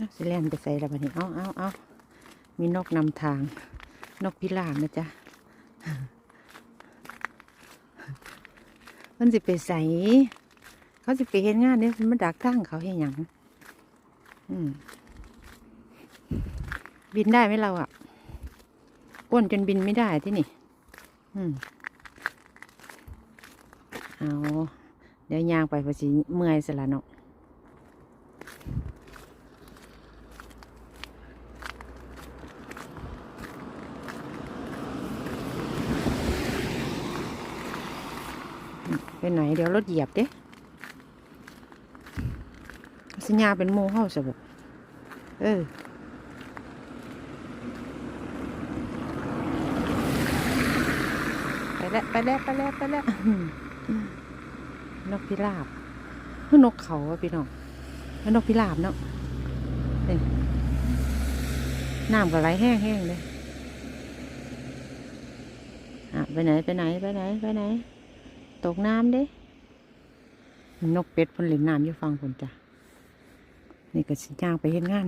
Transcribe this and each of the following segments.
เอาสิแลนไปใส่ละบัดนี้เอาเอาเอามีนกนำทาง นกพิราบนะจ๊ะ มันสิไปใส่เขาสิไปเห็นงานเนี่ยมันดักทางเขาเห็นหยังบินได้ไหมเราอะอ้วนจนบินไม่ได้ที่นี่ อืมเอา เดี๋ยวยางไปภาษีเมื่อยสละเนาะ ไปไหนเดี๋ยวรถเหยียบเด้สัญญาเป็นโมเฮ้าสบเออไปแล้วไปแล้วไปแล้วไปแล้วนกพิราบคือนกเขาอะพี่น้องแล้วนกพิราบเนาะนี่น้ำก็ไหลแห้งแห้งๆเลยอะไปไหนไปไหนไปไหนไปไหน ตกน้ำเด้ นกเป็ดพ่นเล่นน้ำอยู่ฟังผนจ้ะ นี่ก็สิย่างไปเห็นงาน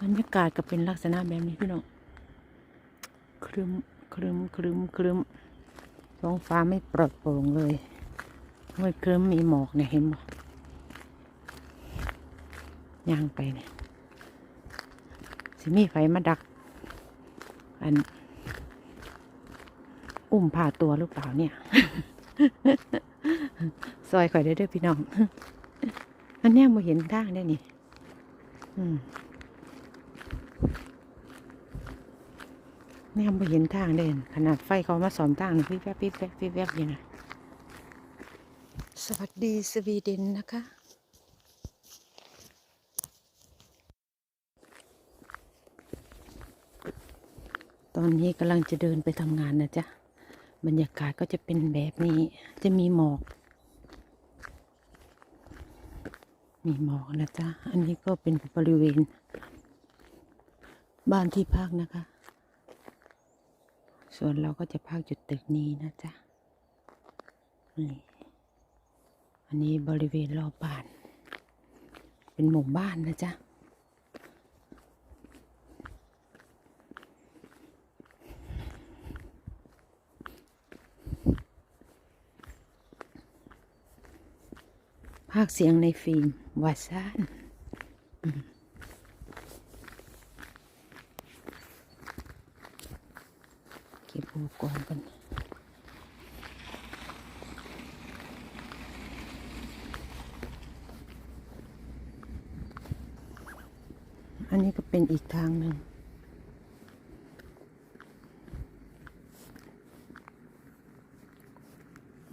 บรรยากาศก็เป็นลักษณะแบบนี้พี่น้องครึมครึมครึมครึมท้องฟ้าไม่ปลอดโปร่งเลยไม่ครึมมีหมอกเนี่ยเห็นบ่ย่างไปเนี่ยสิมีไฟมาดัก อัน อุ้มผ่าตัวหรือเปล่าเนี่ย ซอยข่อยได้อเด้วยพี่น้องอันเนี้ยมาเห็นทางได้นี่อืมนี่ไม่เห็นทางเด่นขนาดไฟเขามาสอมทางนี่พี่แวบพี่แวบพี่แวบอยู่นะสวัสดีสวีเดนนะคะ ตอนนี้กำลังจะเดินไปทำงานนะจ๊ะ บรรยากาศก็จะเป็นแบบนี้ จะมีหมอก มีหมอกนะจ๊ะ อันนี้ก็เป็นบริเวณ บ้านที่พักนะคะ ส่วนเราก็จะพักจุดตึกนี้นะจ๊ะ นี่ อันนี้บริเวณรอบบ้าน เป็นหมู่บ้านนะจ๊ะ ภาคเสียงในฟิล์มวาซานเก็บอุปกรณ์กันอันนี้ก็เป็นอีกทางหนึ่ง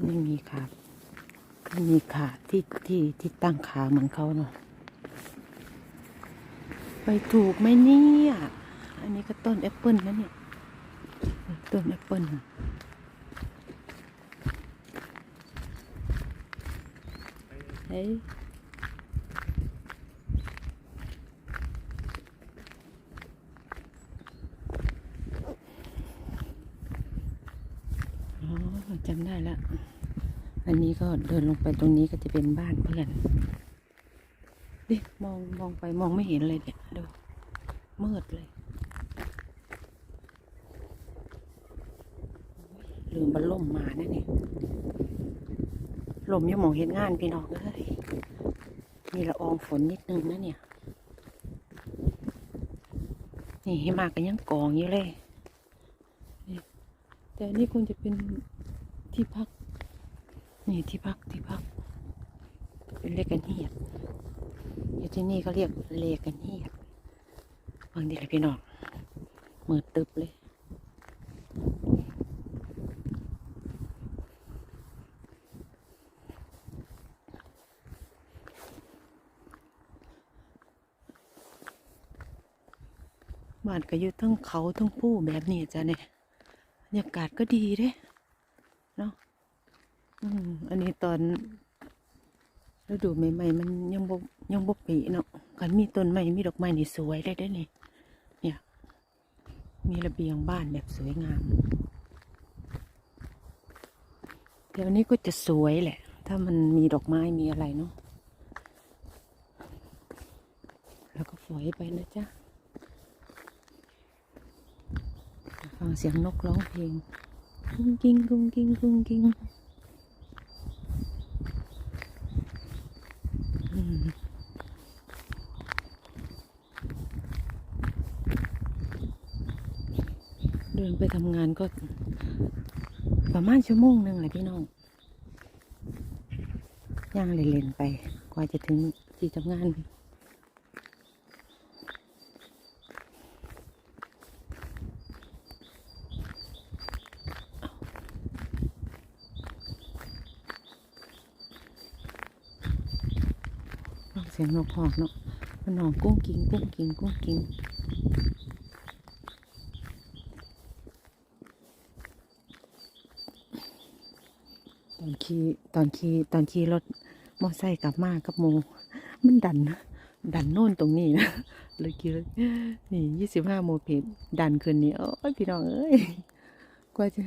ไม่มีขาไม่มีขาที่ที่ที่ตั้งขาเหมือนเขาเนาะไปถูกไหมเนี่ยอันนี้ก็ต้นแอปเปิลนะเนี่ยต้นแอปเปิลเฮ้ยอ๋อจำได้ละ อันนี้ก็เดินลงไปตรงนี้ก็จะเป็นบ้านเพื่อนดิมองมองไปมองไม่เห็นเลยเนี่ยดูมืดเลย ลืมบันล่มมานั่นเองลมยังมองเห็นงานพี่น้องเอ้ยมีละอองฝนนิดนึงนะเนี่ย นี่ให้มากันยังกองอยู่เลย แต่อันนี่คงจะเป็นที่พัก นี่ที่พักที่พัก เป็นเลกันเฮียดอยู่ที่นี่เขาเรียกเลกันเฮียดบางทีเละพี่น้องมือตึบเลยบ้านก็อยู่ทั้งเขาทั้งผู้แบบนี้จ้ะเนี่ยบรรยากาศก็ดีเด้เนาะ อันนี้ตอนฤดูใหม่ๆมันยังบกยังบกปีเนาะกันมีต้นไม้มีดอกไม้นี่สวยเลยเด้อนี่เนี่ย มีระเบียงบ้านแบบสวยงาม เดี๋ยวนี้ก็จะสวยแหละ ถ้ามันมีดอกไม้มีอะไรเนาะแล้วก็ฝฝอยไปนะจ๊ะฟังเสียงนกร้องเพลงกุ้งกิ้งกุ้งกิ้งกุ้งกิ้งอืม เดินไปทำงานก็ ประมาณชั่วโมงหนึ่งแหละพี่น้องย่างเล่นๆไป กว่าจะถึงที่ทำงาน เสียงนกหอกเนาะมันหองกุ้งกิ้งกุ้งกิ้งกุ้งกิ้ง ตอนขี่ตอนขี่ตอนขี่รถมอไซค์กลับมากับโม มันดันดันโน่นตรงนี้นะเลยขี่เลยนี่ยี่สิบห้าโมเพดดันขึ้นนี่โอ้ยพี่น้องเอ้ยกว่าจะ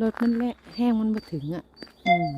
รถมันแหละแห้งมันมาถึงอะ อืม